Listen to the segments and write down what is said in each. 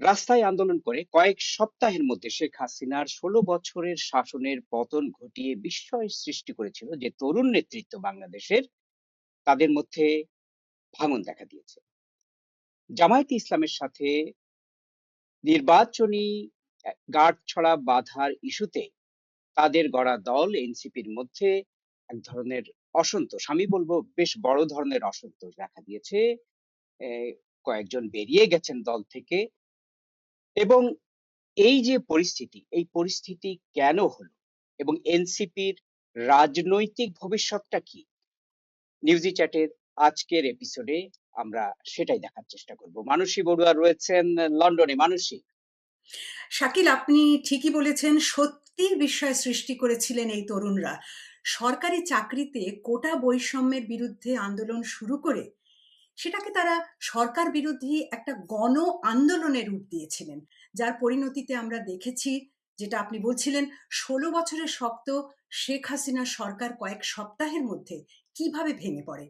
রাস্তায় আন্দোলন করে কয়েক সপ্তাহের মধ্যে শেখ হাসিনার ষোলো বছরের শাসনের পতন ঘটিয়ে বিস্ময় সৃষ্টি করেছিল যে তরুণ নেতৃত্ব বাংলাদেশের তাদের মধ্যে ভাঙন দেখা দিয়েছে। জামায়াতে ইসলামের সাথে নির্বাচনী গাঢ় ছড়া বাধার ইস্যুতে তাদের গড়া দল এনসিপির মধ্যে এক ধরনের অসন্তোষ, আমি বলব বেশ বড় ধরনের অসন্তোষ দেখা দিয়েছে। কয়েকজন বেরিয়ে গেছেন দল থেকে। এবং এই যে পরিস্থিতি, এই পরিস্থিতি কেন হলো? এবং এনসিপির রাজনৈতিক ভবিষ্যৎটা কি? নিউজি চ্যাটের আজকের এপিসোডে আমরা সেটাই দেখার চেষ্টা করব। মানসী বড়ুয়া রয়েছেন লন্ডনে। মানসী। শাকিল, আপনি ঠিকই বলেছেন সত্যির বিষয় সৃষ্টি করেছিলেন এই তরুণরা। সরকারি চাকরিতে কোটা বৈষম্যের বিরুদ্ধে আন্দোলন শুরু করে সেটাকে তারা সরকার বিরোধী একটা গণ আন্দোলনের রূপ দিয়েছিলেন। যার পরিণতিতে আমরা দেখেছি, যেটা আপনি বলছিলেন, ষোলো বছরের শক্ত শেখ হাসিনা সরকার কয়েক সপ্তাহের মধ্যে কীভাবে ভেঙে পড়ে?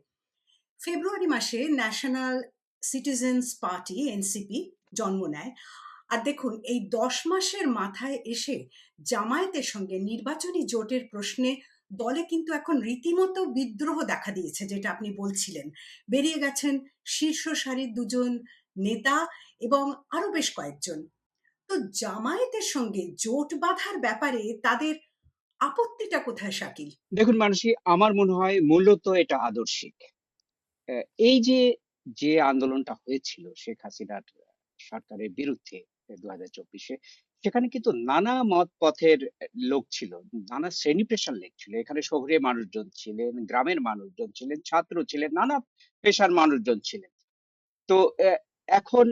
ফেব্রুয়ারি মাসে ন্যাশনাল সিটিজেন্স পার্টি এনসিপি জন্ম নেয়। আর দেখুন, এই দশ মাসের মাথায় এসে জামায়াতের সঙ্গে নির্বাচনী জোটের প্রশ্নে দলে কিন্তু এখন রীতিমতো বিদ্রোহ দেখা দিয়েছে, যেটা আপনি বলছিলেন। বেরিয়ে গেছেন শীর্ষ সারির দুজন নেতা এবং আরও বেশ কয়েকজন। তো জামায়াতের সঙ্গে জোট বাঁধার ব্যাপারে তাদের আপত্তিটা কোথায়, শাকিল? দেখুন মানসী, আমার মনে হয় মূলত এটা আদর্শিক। এই যে যে আন্দোলনটা হয়েছিল শেখ হাসিনার সরকারের বিরুদ্ধে দু হাজার চব্বিশে সেখানে কিন্তু নানা মত পথের লোক ছিল, নানা শ্রেণি পেশার লোক ছিল। এখানে শহরের মানুষজন ছিলেন, গ্রামের মানুষজন ছিলেন, ছাত্র ছিলেন, নানা পেশার মানুষজন ছিলেন। তো এখন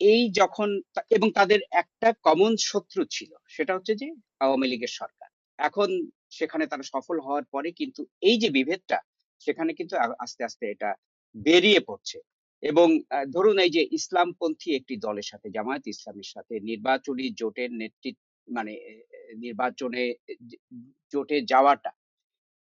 এই যখন এবং তাদের একটা কমন শত্রু ছিল, সেটা হচ্ছে যে আওয়ামী লীগের সরকার। এখন সেখানে তারা সফল হওয়ার পরে কিন্তু এই যে বিভেদটা, সেখানে কিন্তু আস্তে আস্তে এটা বেরিয়ে পড়ছে। এবং ধরুন এই যে ইসলামপন্থী একটি দলের সাথে, জামায়াত ইসলামের সাথে নির্বাচনী জোটের নেতৃত্ব মানে নির্বাচনে জোটে যাওয়াটা,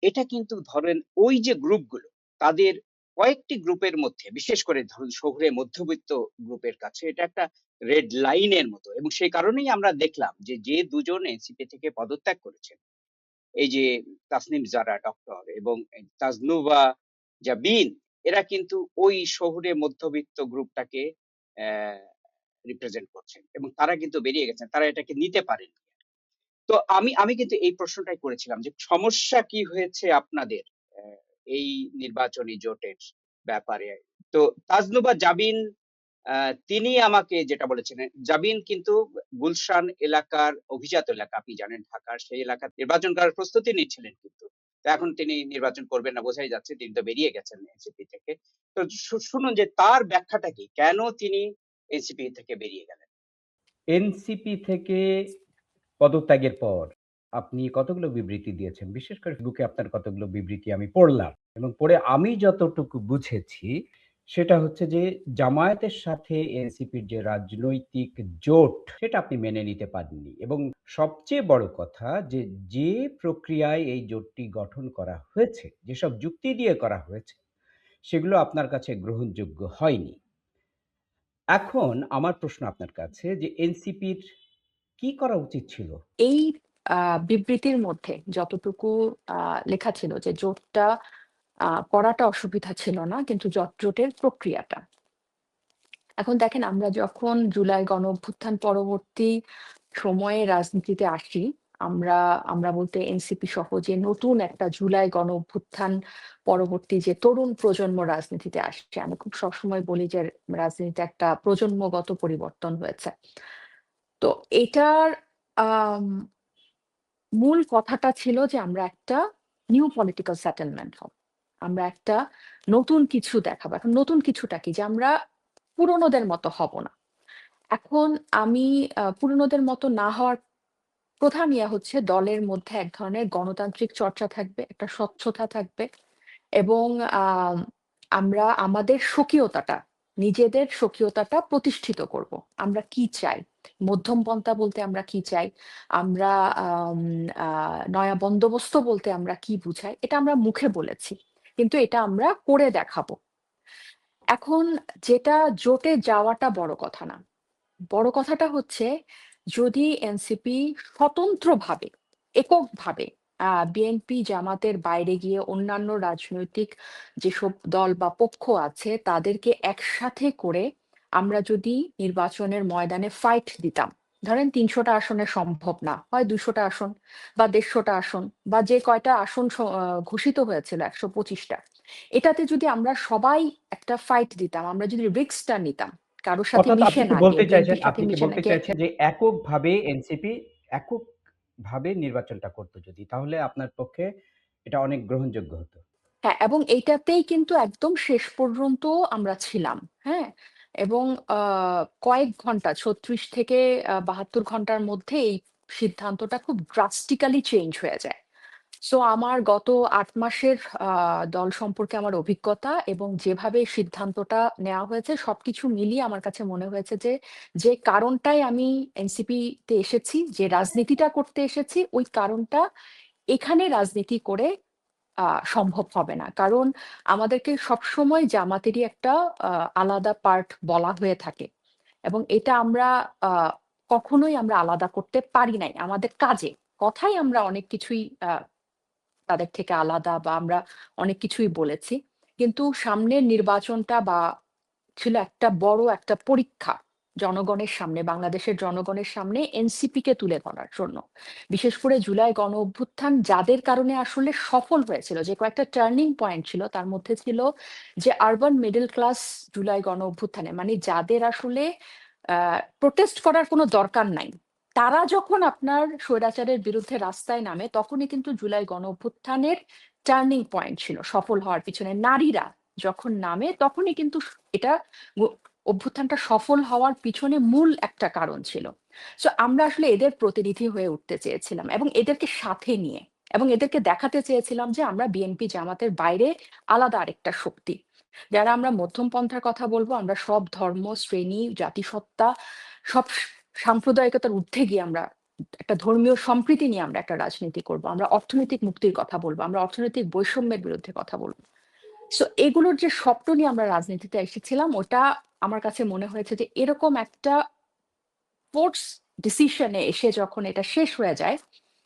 এটা কিন্তু ধরেন ওই যে গ্রুপগুলো, তাদের কয়েকটি গ্রুপের মধ্যে, বিশেষ করে ধরুন শহুরে মধ্যবিত্ত গ্রুপের কাছে, এটা একটা রেড লাইনের মতো এবং সেই কারণেই আমরা দেখলাম যে যে দুজন এনসিপি থেকে পদত্যাগ করেছেন, এই যে তাসনিম জারা ডক্টর এবং তাজনুবা জাবিন এরা কিন্তু ওই শহুরে মধ্যবিত্ত গ্রুপটাকে রিপ্রেজেন্ট করছেন এবং তারা কিন্তু বেরিয়ে গেছেন, তারা এটাকে নিতে পারেন তো আমি আমি কিন্তু এই প্রশ্নটাই করেছিলাম যে সমস্যা কি হয়েছে আপনাদের এই নির্বাচনী জোটের ব্যাপারে? তো তাজনুবা জাবিন তিনি আমাকে যেটা বলেছিলেন, জাবিন কিন্তু গুলশান এলাকার অভিজাত এলাকা, আপনি জানেন ঢাকার, সেই এলাকার নির্বাচন করার প্রস্তুতি নিচ্ছিলেন কিন্তু। এখন তিনি নির্বাচন করবেন না বোঝাই যাচ্ছে তিনি তো বেরিয়ে গেছেন এনসিপি থেকে। তো শুনুন যে তার ব্যাখ্যাটা কি? কেন তিনি এনসিপি থেকে বেরিয়ে গেলেন? এনসিপি থেকে পদত্যাগের পর আপনি কতগুলো বিবৃতি দিয়েছেন? বিশেষ করে বুকে আপনার কতগুলো বিবৃতি আমি পড়লাম এবং পড়ে আমি যতটুকু বুঝেছি সেটা হচ্ছে যে জামায়াতের সাথে এনসিপির যে রাজনৈতিক জোট, সেটা আপনি মেনে নিতে পারেননি। এবং সবচেয়ে বড় কথা যে যে প্রক্রিয়ায় এই জোটটি গঠন করা হয়েছে, যেসব যুক্তি দিয়ে করা হয়েছে, সেগুলো আপনার কাছে গ্রহণযোগ্য হয়নি। এখন আমার প্রশ্ন আপনার কাছে যে, এনসিপির কি করা উচিত ছিল? এই বিবৃতির মধ্যে যতটুকু লেখা ছিল যে, জোটটা করাটা অসুবিধা ছিল না, কিন্তু জোট- জোটের প্রক্রিয়াটা। এখন দেখেন আমরা যখন জুলাই গণ অভ্যুত্থান পরবর্তী সময়ে রাজনীতিতে আসি, আমরা আমরা বলতে এনসিপি সহ যে নতুন একটা জুলাই গণ অভ্যুত্থান পরবর্তী যে তরুণ প্রজন্ম রাজনীতিতে আসছে, আমি খুব সবসময় বলি যে রাজনীতিতে একটা প্রজন্মগত পরিবর্তন হয়েছে। তো এটার মূল কথাটা ছিল যে আমরা একটা নিউ পলিটিক্যাল সেটেলমেন্ট হব। আমরা একটা নতুন কিছু দেখাবো। এখন নতুন কিছুটা কি? যে আমরা পুরনোদের মতো হব না। এখন আমি পুরনোদের মতো না হওয়ার প্রধান ইয়া হচ্ছে দলের মধ্যে এক ধরনের গণতান্ত্রিক চর্চা থাকবে, একটা স্বচ্ছতা থাকবে এবং আমরা আমাদের স্বকীয়তাটা, নিজেদের স্বকীয়তাটা প্রতিষ্ঠিত করব। আমরা কি চাই? মধ্যম পন্থা বলতে আমরা কি চাই? আমরা নয়া বন্দোবস্ত বলতে আমরা কি বুঝাই? এটা আমরা মুখে বলেছি। কিন্তু এটা আমরা করে দেখাবো। এখন যেটা জোটে যাওয়াটা বড় কথা না। বড় কথাটা হচ্ছে যদি এনসিপি স্বতন্ত্রভাবে, এককভাবে বিএনপি জামাতের বাইরে গিয়ে অন্যান্য রাজনৈতিক যেসব দল বা পক্ষ আছে, তাদেরকে একসাথে করে আমরা যদি নির্বাচনের ময়দানে ফাইট দিতাম ধরেন তিনশোটা আসনে সম্ভব না হয় দুশোটা আসন বা দেড়শোটা আসন বা যে কয়টা আসন ঘোষিত হয়েছিল একশো পঁচিশটা। এটাতে যদি আমরা সবাই একটা ফাইট দিতাম আমরা যদি রিস্কটা নিতাম কারোর সাথে মিশে না বলতে চাইছেন আপনি কি বলতে চাইছেন যে এককভাবে এনসিপি এককভাবে নির্বাচনটা করতো যদি? তাহলে আপনার পক্ষে এটা অনেক গ্রহণযোগ্য হতো। হ্যাঁ এবং এইটাতেই কিন্তু একদম শেষ পর্যন্ত আমরা ছিলাম হ্যাঁ? এবং আহ, কয়েক ঘণ্টা ছত্রিশ থেকে বাহাত্তর ঘণ্টার মধ্যে এই সিদ্ধান্তটা খুব ড্রাস্টিক্যালি চেঞ্জ হয়ে যায়। সো আমার গত আট মাসের দল সম্পর্কে আমার অভিজ্ঞতা এবং যেভাবে সিদ্ধান্তটা নেওয়া হয়েছে সবকিছু মিলিয়ে আমার কাছে মনে হয়েছে যে যে কারণটাই আমি এনসিপি তে এসেছি যে রাজনীতিটা করতে এসেছি ওই কারণটা এখানে রাজনীতি করে সম্ভব হবে না। কারণ আমাদেরকে সবসময় জামাতেরই একটা আলাদা পার্ট বলা হয়ে থাকে। এবং এটা আমরা কখনোই আমরা আলাদা করতে পারি নাই আমাদের কাজে। কথাই আমরা অনেক কিছুই তাদের থেকে আলাদা বা আমরা অনেক কিছুই বলেছি। কিন্তু সামনের নির্বাচনটা বা ছিল একটা বড় একটা পরীক্ষা। জনগণের সামনে, বাংলাদেশের জনগণের সামনে এনসিপি কে তুলে ধরার জন্য। বিশেষ করে জুলাই গণ অভ্যুত্থান যাদের কারণে আসলে সফল হয়েছিল, যে কয়েকটা টার্নিং পয়েন্ট ছিল, তার মধ্যে ছিল যে আরবান মিডল ক্লাস জুলাই গণ অভ্যুত্থানে মানে যাদের আসলে প্রোটেস্ট করার কোনো দরকার নাই। তারা যখন আপনার স্বৈরাচারের বিরুদ্ধে রাস্তায় নামে, তখনই কিন্তু জুলাই গণ অভ্যুত্থানের টার্নিং পয়েন্ট ছিল, সফল হওয়ার পিছনে। নারীরা যখন নামে, তখনই কিন্তু এটা অভ্যুত্থানটা সফল হওয়ার পিছনে মূল একটা কারণ ছিল। সো আমরা আসলে এদের প্রতিনিধি হয়ে উঠতে চেয়েছিলাম এবং এদেরকে সাথে নিয়ে এবং এদেরকে দেখাতে চেয়েছিলাম যে আমরা বিএনপি জামাতের বাইরে আলাদা আরেকটা শক্তি। যারা আমরা মধ্যম পন্থার কথা বলব, আমরা সব ধর্ম, শ্রেণি, জাতিসত্তা, সব সাম্প্রদায়িকতার ঊর্ধ্বে গিয়ে আমরা একটা ধর্মীয় সম্প্রীতি নিয়ে আমরা একটা রাজনীতি করব। আমরা অর্থনৈতিক মুক্তির কথা বলব, আমরা অর্থনৈতিক বৈষম্যের বিরুদ্ধে কথা বলব। সো এগুলোর যে স্বপ্ন নিয়ে আমরা রাজনীতিতে এসেছিলাম, ওটা আমার কাছে মনে হয়েছে যে এরকম একটা ফোর্স ডিসিশনে এসে যখন এটা শেষ হয়ে যায়,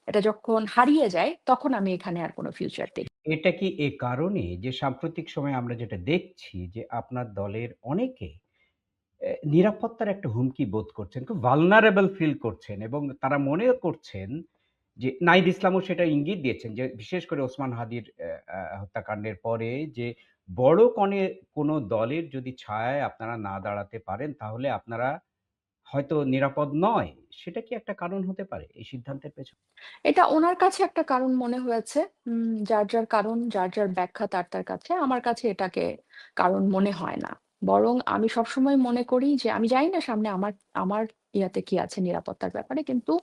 এটা যখন হারিয়ে যায়, তখন আমি এখানে আর কোনো ফিউচার দেখি এটা কি এ কারণে যে সাম্প্রতিক সময়ে আমরা যেটা দেখছি যে আপনার দলের অনেকে নিরাপত্তার একটা হুমকি বোধ করছেন, খুব ভালনারেবল ফিল করছেন এবং তারা মনে করছেন যে নাইদ ইসলামও সেটা ইঙ্গিত দিয়েছেন যে বিশেষ করে ওসমান হাদির হত্যাকাণ্ডের পরে যে বড় কনে কোনো দলের যদি ছায়ায় আপনারা না দাঁড়াতে পারেন তাহলে আপনারা হয়তো নিরাপদ নয়। সেটা কি একটা কারণ হতে পারে এই সিদ্ধান্তের পেছনে? এটা ওনার কাছে একটা কারণ মনে হয়েছে। যার যার কারণ, যার যার ব্যাখ্যা তার তার কাছে আমার কাছে এটাকে কারণ মনে হয় না। বরং আমি সবসময় মনে করি যে, আমি জানি না সামনে আমার আমার ইয়াতে কি আছে নিরাপত্তার ব্যাপারে। কিন্তু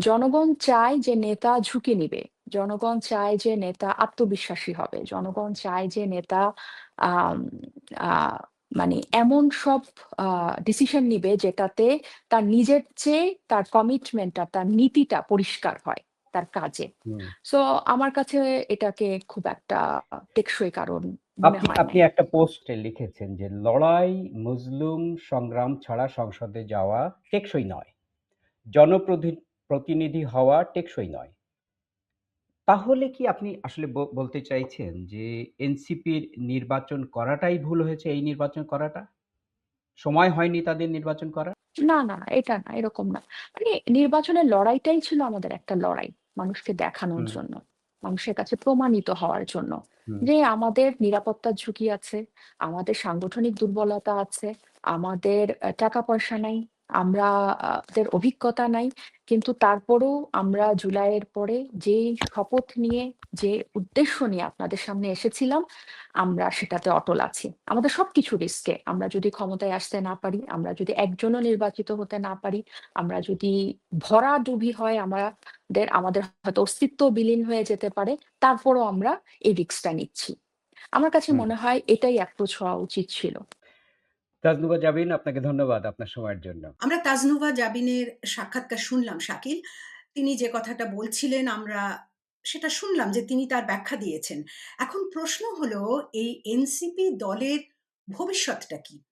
জনগণ চায় যে নেতা ঝুঁকি নিবে জনগণ চায় যে নেতা আত্মবিশ্বাসী হবে জনগণ চায় যে নেতা মানে এমন সব ডিসিশন নিবে যেটাতে তার নিজের চেয়ে তার কমিটমেন্টটা তার নীতিটা পরিষ্কার হয় তার কাজে। সো আমার কাছে এটাকে খুব একটা টেকসই কারণ আপনি আপনি একটা পোস্টে লিখেছেন যে লড়াই মজলুম সংগ্রাম ছাড়া সংসদে যাওয়া টেকসই নয়। জনপ্রতি- প্রতিনিধি হওয়া টেকসই নয়। তাহলে কি আপনি আসলে বলতে চাইছেন যে এনসিপির নির্বাচন করাটাই ভুল হয়েছে এই নির্বাচন করাটা? সময় হয়নি তাদের নির্বাচন করা না না এটা না এরকম না। মানে নির্বাচনের লড়াইটাই ছিল আমাদের একটা লড়াই মানুষকে দেখানোর জন্য। মানুষের কাছে প্রমাণিত হওয়ার জন্য। যে আমাদের নিরাপত্তার ঝুঁকি আছে আমাদের সাংগঠনিক দুর্বলতা আছে আমাদের টাকা পয়সা নাই আমরা আমাদের অভিজ্ঞতা নাই কিন্তু তারপরেও আমরা জুলাইয়ের পরে যে শপথ নিয়ে যে উদ্দেশ্য নিয়ে আপনাদের সামনে এসেছিলাম আমরা সেটাতে অটল আছি। আমাদের সবকিছু রিস্কে। আমরা যদি ক্ষমতায় আসতে না পারি আমরা যদি একজনও নির্বাচিত হতে না পারি আমরা যদি ভরা ডুবি হয় আমাদের আমাদের হয়তো অস্তিত্ব বিলীন হয়ে যেতে পারে তারপরও আমরা এই রিস্কটা নিচ্ছি। আমার কাছে মনে হয় এটাই অ্যাপ্রোচ হওয়া উচিত ছিল। তাজনুবা জাবিন, আপনাকে ধন্যবাদ আপনার সময়ের জন্য। আমরা তাজনুভা জাবিনের সাক্ষাৎকার শুনলাম শাকিল। তিনি যে কথাটা বলছিলেন আমরা সেটা শুনলাম যে তিনি তার ব্যাখ্যা দিয়েছেন। এখন প্রশ্ন হলো, এই এনসিপি দলের ভবিষ্যৎটা কি?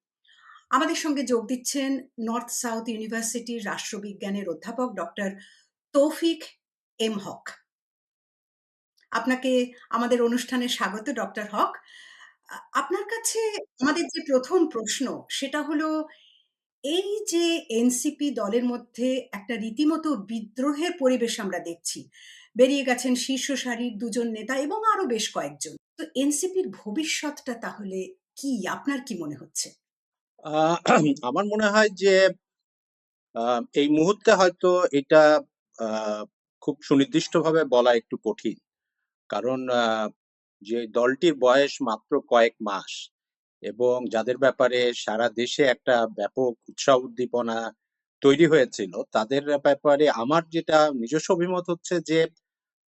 আমাদের সঙ্গে যোগ দিচ্ছেন নর্থ সাউথ ইউনিভার্সিটির রাষ্ট্রবিজ্ঞানের অধ্যাপক ডক্টর তৌফিক এম হক। আপনাকে আমাদের অনুষ্ঠানে স্বাগত ডক্টর হক। আপনার কাছে আমাদের যে প্রথম প্রশ্ন, সেটা হলো, এই যে এনসিপি দলের মধ্যে একটা রীতিমতো বিদ্রোহের পরিবেশ আমরা দেখছি, বেরিয়ে গেছেন শীর্ষ সারির দুজন নেতা এবং আরও বেশ কয়েকজন। তো এনসিপির ভবিষ্যৎটা তাহলে কি? আপনার কি মনে হচ্ছে? আমার মনে হয় যে এই মুহূর্তে হয়তো এটা খুব সুনির্দিষ্টভাবে বলা একটু কঠিন। কারণ যে দলটির বয়স মাত্র কয়েক মাস এবং যাদের ব্যাপারে সারা দেশে একটা ব্যাপক উৎসাহ উদ্দীপনা তৈরি হয়েছিল, তাদের ব্যাপারে আমার যেটা নিজস্ব অভিমত হচ্ছে যে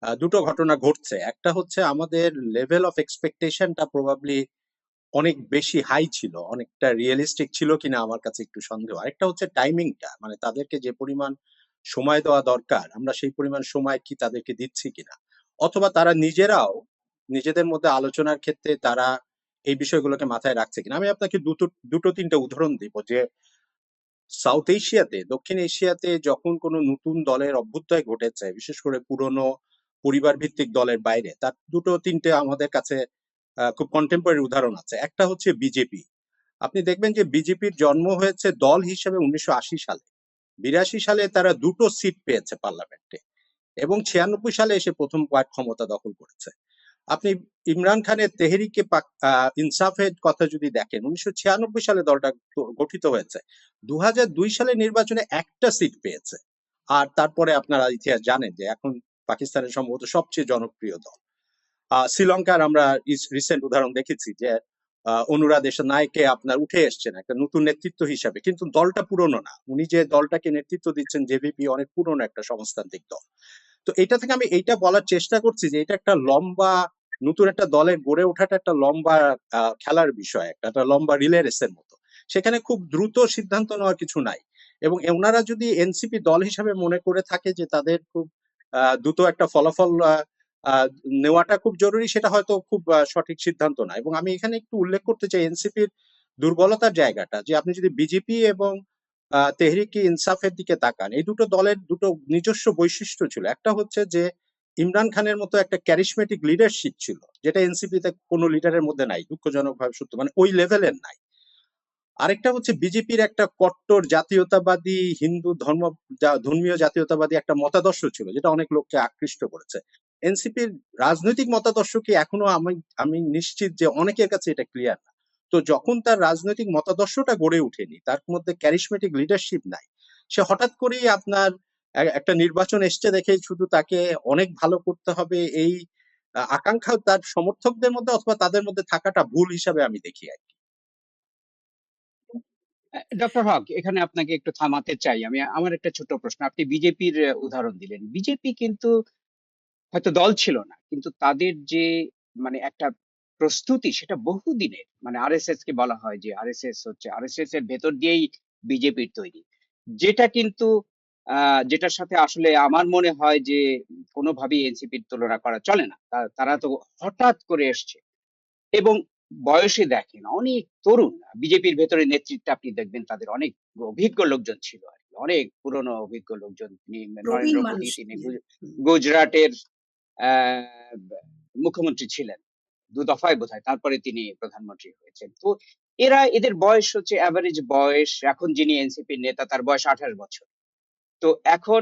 দুটো ঘটনা ঘটছে। একটা হচ্ছে আমাদের লেভেল অফ এক্সপেকটেশনটা প্রবাবলি অনেক বেশি হাই ছিল, অনেকটা রিয়েলিস্টিক ছিল কিনা আমার কাছে একটু সন্দেহ। আরেকটা হচ্ছে টাইমিংটা মানে তাদেরকে যে পরিমাণ সময় দেওয়া দরকার, আমরা সেই পরিমাণ সময় কি তাদেরকে দিচ্ছি কিনা? অথবা তারা নিজেরাও নিজেদের মধ্যে আলোচনার ক্ষেত্রে তারা এই বিষয়গুলোকে মাথায় রাখছে কিনা। আমি আপনাকে দুটো দুটো, তিনটা উদাহরণ দিব যে সাউথ এশিয়াতে দক্ষিণ এশিয়াতে যখন কোনো নতুন দলের অভ্যুদয় ঘটেছে, বিশেষ করে পুরনো পরিবার ভিত্তিক দলের বাইরে, তার দুটো, তিনটে আমাদের কাছে খুব কন্টেম্পোরারি উদাহরণ আছে। একটা হচ্ছে বিজেপি আপনি দেখবেন যে বিজেপির জন্ম হয়েছে দল হিসেবে উনিশশো আশি সালে। বিরাশি সালে তারা দুটো সিট পেয়েছে পার্লামেন্টে এবং ছিয়ানব্বই সালে এসে প্রথম বার ক্ষমতা দখল করেছে। আপনি ইমরান খানের তেহরিকে ইনসাফের কথা যদি দেখেন, উনিশশো ছিয়ানব্বই সালে দলটা গঠিত হয়েছে। দু সালে নির্বাচনে একটা সিট পেয়েছে। আর তারপরে আপনারা ইতিহাস জানেন যে এখন পাকিস্তানের সম্ভবত সবচেয়ে জনপ্রিয় দল। শ্রীলঙ্কার আমরা রিসেন্ট উদাহরণ দেখেছি যে অনুরা দেশের নায়কে আপনার উঠে এসছেন একটা নতুন নেতৃত্ব হিসাবে। কিন্তু দলটা পুরনো না। উনি যে দলটাকে নেতৃত্ব দিচ্ছেন, জেভিপি অনেক পুরনো একটা সমাজতান্ত্রিক দল। তো এটা থেকে আমি এইটা বলার চেষ্টা করছি যে এটা একটা লম্বা, নতুন একটা দলের গড়ে ওঠাটা একটা লম্বা খেলার বিষয়, একটা একটা লম্বা রিলে রেসের মতো। সেখানে খুব দ্রুত সিদ্ধান্ত নেওয়ার কিছু নাই। এবং ওনারা যদি এনসিপি দল হিসাবে মনে করে থাকে যে তাদের খুব দ্রুত একটা ফলাফল নেওয়াটা খুব জরুরি, সেটা হয়তো খুব সঠিক সিদ্ধান্ত না। এবং আমি এখানে একটু উল্লেখ করতে চাই এনসিপির দুর্বলতার জায়গাটা, যে আপনি যদি বিজেপি এবং তেহরিকি ইনসাফের দিকে তাকান। এই দুটো দলের দুটো নিজস্ব বৈশিষ্ট্য ছিল। একটা হচ্ছে যে, ইমরান খানের মতো একটা ক্যারিসমেটিক লিডারশিপ ছিল, যেটা এনসিপি তে কোনো লিডারের মধ্যে নাই দুঃখজনক ভাবে সত্য মানে ওই লেভেলের নাই। আরেকটা হচ্ছে বিজেপির একটা কট্টর জাতীয়তাবাদী হিন্দু ধর্ম ধর্মীয় জাতীয়তাবাদী একটা মতাদর্শ ছিল, যেটা অনেক লোককে আকৃষ্ট করেছে। এনসিপির রাজনৈতিক মতাদর্শ কি এখনও আমি আমি নিশ্চিত যে অনেকের কাছে এটা ক্লিয়ার না। তো যখন তার রাজনৈতিক মতাদর্শটা গড়ে ওঠেনি, তার মধ্যে ক্যারিসমেটিক লিডারশিপ নাই, সে হঠাৎ করেই আপনার একটা নির্বাচন এসছে দেখে শুধু তাকে অনেক ভালো করতে হবে, এই আকাঙ্ক্ষা তার সমর্থকদের মধ্যে অথবা তাদের মধ্যে থাকাটা ভুল হিসাবে আমি দেখি আর কি। ডক্টর হক, এখানে আপনাকে একটু থামাতে চাই, আমি, আমার একটা ছোট প্রশ্ন, আপনি বিজেপির উদাহরণ দিলেন, বিজেপি কিন্তু হয়তো দল ছিল না, কিন্তু তাদের যে মানে একটা প্রস্তুতি সেটা বহুদিনের। মানে আরএসএস কে বলা হয় যে আরএসএস হচ্ছে আরএসএস এর ভেতর দিয়েই বিজেপির তৈরি। যেটা কিন্তু আহ, যেটার সাথে আসলে আমার মনে হয় যে কোনোভাবেই এনসিপির তুলনা করা চলে না। তারা তো হঠাৎ করে এসছে। এবং বয়সে দেখেন অনেক তরুণ বিজেপির ভেতরে নেতৃত্বে আপনি দেখবেন তাদের অনেক অভিজ্ঞ লোকজন ছিল আর কি। অনেক পুরনো অভিজ্ঞ লোকজন তিনি নরেন্দ্র মোদী তিনি। গুজরাটের আহ, মুখ্যমন্ত্রী ছিলেন। দু দফায় বোধ তারপরে তিনি প্রধানমন্ত্রী হয়েছেন। তো এরা, এদের বয়স হচ্ছে অ্যাভারেজ বয়স, এখন যিনি এনসিপির নেতা, তার বয়স আঠাশ বছর। তো এখন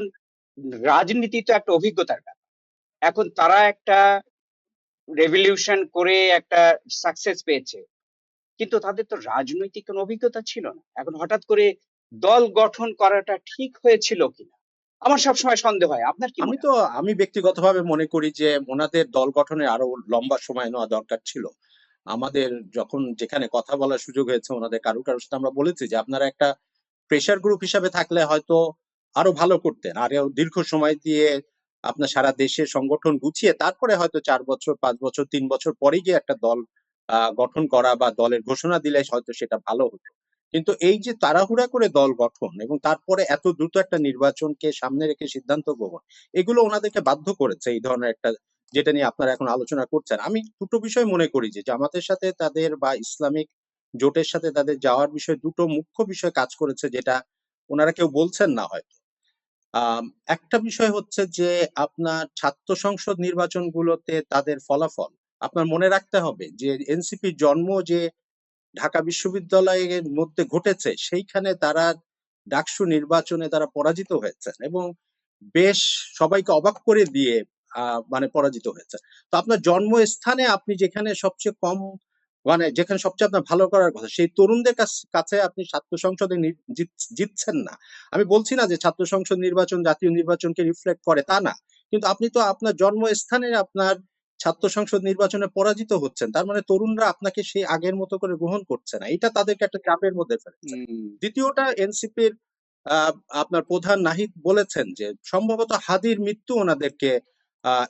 রাজনীতি তো একটা অভিজ্ঞতার ব্যাপার। এখন তারা একটা রেভলিউশন করে একটা সাকসেস পেয়েছে। কিন্তু তাদের তো রাজনৈতিক কোনো অভিজ্ঞতা ছিল না। এখন হঠাৎ করে দল গঠন করাটা ঠিক হয়েছিল কিনা? আমার সবসময় সন্দেহ হয়। আপনার কি আমি তো, আমি ব্যক্তিগতভাবে মনে করি যে ওনাদের দল গঠনে আরও লম্বা সময় নেওয়া দরকার ছিল। আমাদের যখন যেখানে কথা বলার সুযোগ হয়েছে, ওনাদের কারও কারোর সাথে আমরা বলেছি যে আপনারা একটা প্রেশার গ্রুপ হিসাবে থাকলে হয়তো আরও ভালো করতেন। আরও দীর্ঘ সময় দিয়ে আপনার সারা দেশে সংগঠন গুছিয়ে তারপরে হয়তো চার বছর, পাঁচ বছর, তিন বছর পরে গিয়ে একটা দল গঠন করা বা দলের ঘোষণা দিলে হয়তো সেটা ভালো হতো। কিন্তু এই যে তাড়াহুড়া করে দল গঠন এবং তারপরে এত দ্রুত একটা নির্বাচনকে সামনে রেখে সিদ্ধান্ত গ্রহণ, এগুলো ওনাদেরকে বাধ্য করেছে এই ধরনের একটা যেটা নিয়ে আপনারা এখন আলোচনা করছেন। আমি দুটো বিষয় মনে করি যে জামাতের সাথে তাদের বা ইসলামিক জোটের সাথে তাদের যাওয়ার বিষয়ে দুটো মুখ্য বিষয় কাজ করেছে যেটা ওনারা কেউ বলছেন না হয়তো। একটা বিষয় হচ্ছে যে আপনার ছাত্র সংসদ নির্বাচনগুলোতে তাদের ফলাফল, আপনার মনে রাখতে হবে যে এনসিপি জন্ম যে ঢাকা বিশ্ববিদ্যালয়ের মধ্যে ঘটেছে, সেইখানে তারা ডাকসু নির্বাচনে তারা পরাজিত হয়েছেন এবং বেশ সবাইকে অবাক করে দিয়ে মানে পরাজিত হয়েছে তো আপনার জন্মস্থানে আপনি যেখানে সবচেয়ে কম মানে যেখানে সবচেয়ে আপনার ভালো করার কথা, সেই তরুণদের কাছ- আপনি ছাত্র সংসদে জিতছেন না। আমি বলছি না যে ছাত্র সংসদ নির্বাচন, জাতীয় নির্বাচনকে রিফ্লেক্ট করে তা না। কিন্তু আপনি তো আপনার জন্মস্থানে আপনার ছাত্র সংসদ নির্বাচনে পরাজিত হচ্ছেন তার মানে তরুণরা আপনাকে সেই আগের মতো করে গ্রহণ করছে না। এটা তাদেরকে একটা চাপের মধ্যে ফেলেছে। দ্বিতীয়টা এনসিপির আপনার প্রধান নাহিদ বলেছেন যে সম্ভবত হাদির মৃত্যু ওনাদেরকে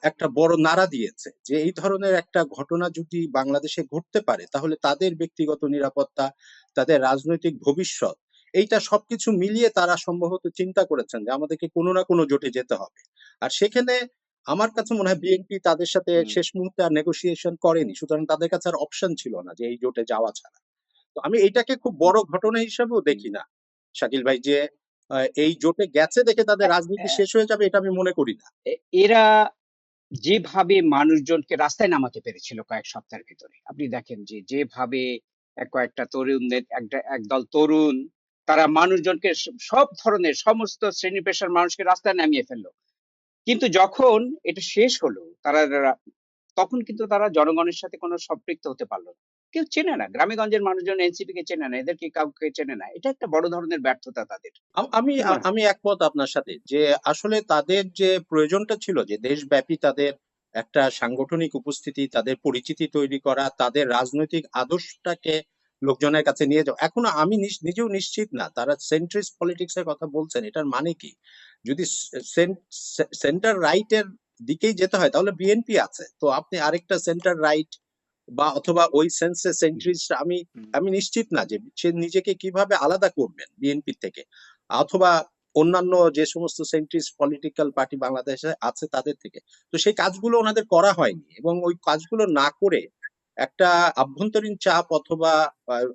একটা বড় নাড়া দিয়েছে যে এই ধরনের একটা ঘটনা যদি বাংলাদেশে ঘটতে পারে তাহলে তাদের ব্যক্তিগত নিরাপত্তা তাদের রাজনৈতিক ভবিষ্যৎ এইটা সবকিছু মিলিয়ে তারা সম্ভবত চিন্তা করেছেন যে আমাদেরকে কোনো না কোনো জোটে যেতে হবে। আর সেখানে আমার কাছে মনে হয় বিএনপি তাদের সাথে শেষ মুহূর্তে আর নেগোসিয়েশন করেনি। সুতরাং তাদের কাছে আর অপশন ছিল না যে এই জোটে যাওয়া ছাড়া। তো আমি এটাকে খুব বড় ঘটনা হিসেবেও দেখি না। শাকিল ভাই যে এই জোটে গেছে দেখে তাদের রাজনীতি শেষ হয়ে যাবে এটা আমি মনে করি না। এরা যেভাবে মানুষজনকে রাস্তায় নামাতে পেরেছিল কয়েক সপ্তাহের ভিতরে আপনি দেখেন যে যেভাবে কয়েকটা তরুণদের একটা একদল তরুণ তারা মানুষজনকে সব ধরনের সমস্ত শ্রেণি পেশার মানুষকে রাস্তায় নামিয়ে ফেলল। কিন্তু যখন এটা শেষ হলো তারা তখন কিন্তু তারা জনগণের সাথে কোনো সম্পৃক্ত হতে পারল না। কেউ চেনে না গ্রামে গঞ্জের মানুষজন এনসিপি কে চেনে না এদেরকে কাউকে চেনে না। এটা একটা বড় ধরনের ব্যর্থতা তাদের। আমি হয়? আমি একমত আপনার সাথে যে আসলে তাদের যে প্রয়োজনটা ছিল যে দেশব্যাপী তাদের একটা সাংগঠনিক উপস্থিতি তাদের পরিচিতি তৈরি করা তাদের রাজনৈতিক আদর্শটাকে লোকজনের কাছে নিয়ে যাওয়া এখনও আমি নিজেও নিশ্চিত না। তারা সেন্ট্রিস্ট পলিটিক্স এর কথা বলছেন এটার মানে কি? যদি সেন্টার রাইটের দিকেই যেতে হয় তাহলে বিএনপি আছে। তো আপনি আরেকটা সেন্টার রাইট বা অথবা ওই সেন্সে সেন্ট্রিস্ট আমি আমি নিশ্চিত না যে সে নিজেকে কীভাবে আলাদা করবেন বিএনপি থেকে। অথবা অন্যান্য যে সমস্ত সেন্ট্রিস্ট পলিটিক্যাল পার্টি বাংলাদেশে আছে তাদের থেকে। তো সেই কাজগুলো ওনাদের করা হয়নি এবং ওই কাজগুলো না করে একটা আভ্যন্তরীণ চাপ অথবা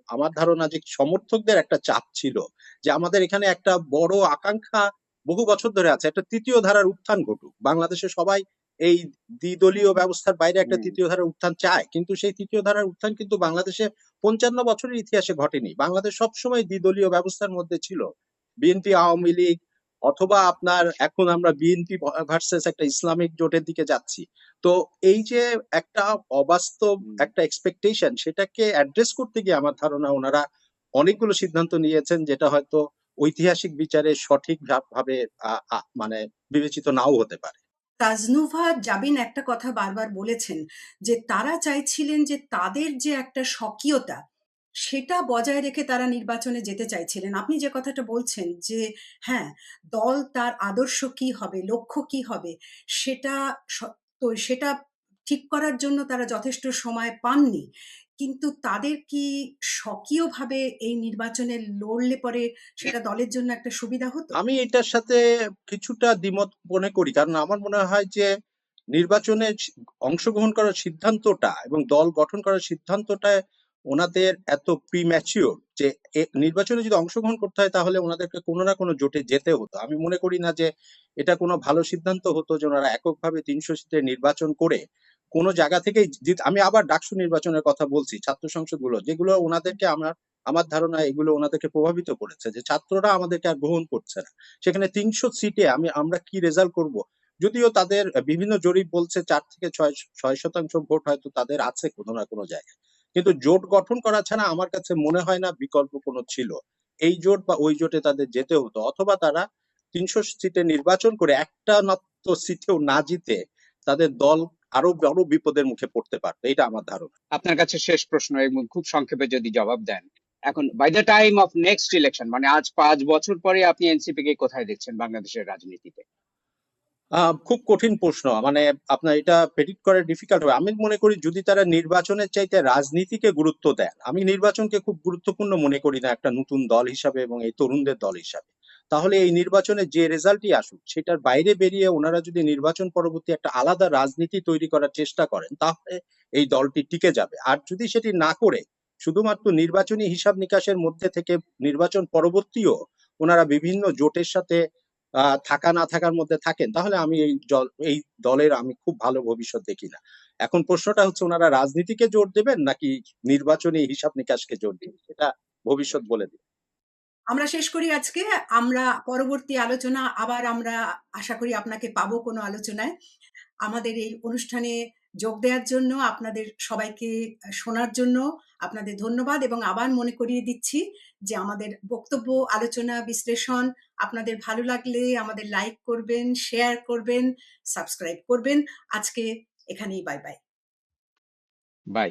আমার ধারণা যে সমর্থকদের একটা চাপ ছিল যে আমাদের এখানে একটা বড় আকাঙ্ক্ষা বহু বছর ধরে আছে। একটা তৃতীয় ধারার উত্থান ঘটুক। বাংলাদেশে সবাই এই দ্বিদলীয় ব্যবস্থার বাইরে একটা তৃতীয় ধারার উত্থান চায়। কিন্তু সেই তৃতীয় ধারার উত্থান কিন্তু বাংলাদেশে পঞ্চান্ন বছরের ইতিহাসে ঘটেনি। বাংলাদেশ সবসময় দ্বিদলীয় ব্যবস্থার মধ্যে ছিল। বিএনপি আওয়ামী লীগ অথবা আপনার এখন আমরা বিএনপি ভার্সেস একটা ইসলামিক জোটের দিকে যাচ্ছি। তো এই যে একটা অবাস্তব একটা এক্সপেকটেশন সেটাকে অ্যাড্রেস করতে গিয়ে আমার ধারণা ওনারা অনেকগুলো সিদ্ধান্ত নিয়েছেন যেটা হয়তো ঐতিহাসিক বিচারে সঠিক ভাব- মানে বিবেচিত নাও হতে পারে। তাজনুভা জাবিন একটা কথা বারবার বলেছেন যে, তারা চাইছিলেন যে, তাদের যে একটা স্বকীয়তা, সেটা বজায় রেখে তারা নির্বাচনে যেতে চাইছিলেন। আপনি যে কথাটা বলছেন যে হ্যাঁ দল তার আদর্শ কি হবে, লক্ষ্য কি হবে, সেটা তো সেটা ঠিক করার জন্য তারা যথেষ্ট সময় পাননি। কিন্তু তাদের কি স্বকীয়ভাবে এই নির্বাচনে লড়লে পরে সেটা দলের জন্য একটা সুবিধা হতো? আমি এটার সাথে কিছুটা দ্বিমত মনে করি। কারণ আমার মনে হয় যে নির্বাচনে অংশগ্রহণ করার সিদ্ধান্তটা এবং দল গঠন করার সিদ্ধান্তটা ওনাদের এত প্রিম্যাচিওর যে নির্বাচনে যদি অংশগ্রহণ করতে হয় তাহলে ওনাদেরকে কোনো না কোনো জোটে যেতে হতো। আমি মনে করি না যে এটা কোনো ভালো সিদ্ধান্ত হতো যে ওনারা এককভাবে তিনশো সিটের নির্বাচন করে কোনো জায়গা জিত আমি আবার ডাকসু নির্বাচনের কথা বলছি, ছাত্র সংসদগুলো, যেগুলো ওনাদেরকে আমার আমার ধারণা এগুলো ওনাদেরকে প্রভাবিত করেছে, যে ছাত্ররা আমাদেরকে আর গ্রহণ করছে না। সেখানে তিনশো সিটে আমি, আমরা কি রেজাল্ট করব? যদিও তাদের বিভিন্ন জরিপ বলছে চার থেকে ছয় ছয় শতাংশ ভোট হয়তো তাদের আছে কোনো না কোনো জায়গায়। কিন্তু জোট গঠন করা ছাড়া আমার কাছে মনে হয় না বিকল্প কোনো ছিল। এই জোট বা ওই জোটে তাদের যেতে হতো, অথবা তারা তিনশো সিটে নির্বাচন করে একটা মাত্র সিটেও না জিতে তাদের দল আরও বড় বিপদের মুখে পড়তে পারতো এটা আমার ধারণা। আপনার কাছে শেষ প্রশ্ন এবং খুব সংক্ষেপে যদি জবাব দেন এখন by the time of next election মানে আজ পাঁচ বছর পরে আপনি এনসিপি কে কোথায় দেখছেন বাংলাদেশের রাজনীতিতে? আহ, খুব কঠিন প্রশ্ন মানে আপনার এটা প্রেডিক্ট করা ডিফিকাল্ট হবে। আমি মনে করি যদি তারা নির্বাচনের চাইতে রাজনীতিকে গুরুত্ব দেন আমি নির্বাচনকে খুব গুরুত্বপূর্ণ মনে করি না একটা নতুন দল হিসাবে এবং এই তরুণদের দল হিসাবে। তাহলে এই নির্বাচনে যে রেজাল্টই আসুক, সেটার বাইরে বেরিয়ে ওনারা যদি নির্বাচন পরবর্তী একটা আলাদা রাজনীতি তৈরি করার চেষ্টা করেন, তাহলে এই দলটি টিকে যাবে। আর যদি সেটি না করে, শুধুমাত্র নির্বাচনী হিসাব নিকাশের মধ্যে থেকে নির্বাচন পরবর্তীও ওনারা বিভিন্ন জোটের সাথে থাকা না থাকার মধ্যে থাকেন, তাহলে আমি এই এই দলের আমি খুব ভালো ভবিষ্যৎ দেখি না। এখন প্রশ্নটা হচ্ছে, ওনারা রাজনীতিকে জোর দেবেন নাকি নির্বাচনী হিসাব নিকাশকে জোর দিবেন? সেটা ভবিষ্যৎ বলে দিবে আমরা শেষ করি আজকে। আমরা পরবর্তী আলোচনা আবার আমরা আশা করি আপনাকে পাবো কোনো আলোচনায়। আমাদের এই অনুষ্ঠানে যোগ দেওয়ার জন্য, আপনাদের সবাইকে শোনার জন্য আপনাদের ধন্যবাদ এবং আবার মনে করিয়ে দিচ্ছি যে আমাদের বক্তব্য, আলোচনা, বিশ্লেষণ আপনাদের ভালো লাগলে আমাদের লাইক করবেন, শেয়ার করবেন, সাবস্ক্রাইব করবেন। আজকে এখানেই বাই বাই। বাই।